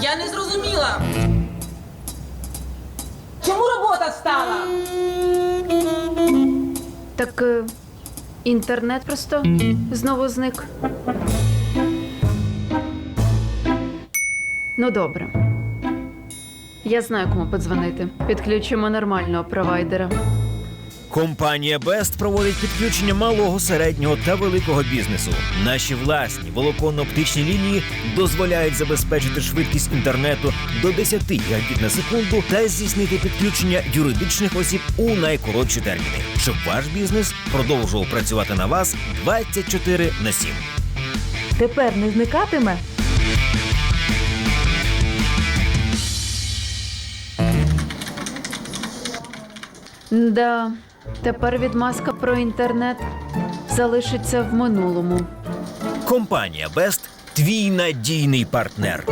Я не зрозуміла. Чому робота стала? Так е, інтернет просто знову зник. Ну добре. Я знаю, кому подзвонити. Підключимо нормального провайдера. Компанія Best проводить підключення малого, середнього та великого бізнесу. Наші власні волоконно-оптичні лінії дозволяють забезпечити швидкість інтернету до 10 гігабіт на секунду та здійснити підключення юридичних осіб у найкоротші терміни, щоб ваш бізнес продовжував працювати на вас 24 на 7. Тепер не зникатиме? Да, тепер відмазка про інтернет залишиться в минулому. Компанія Best – твій надійний партнер.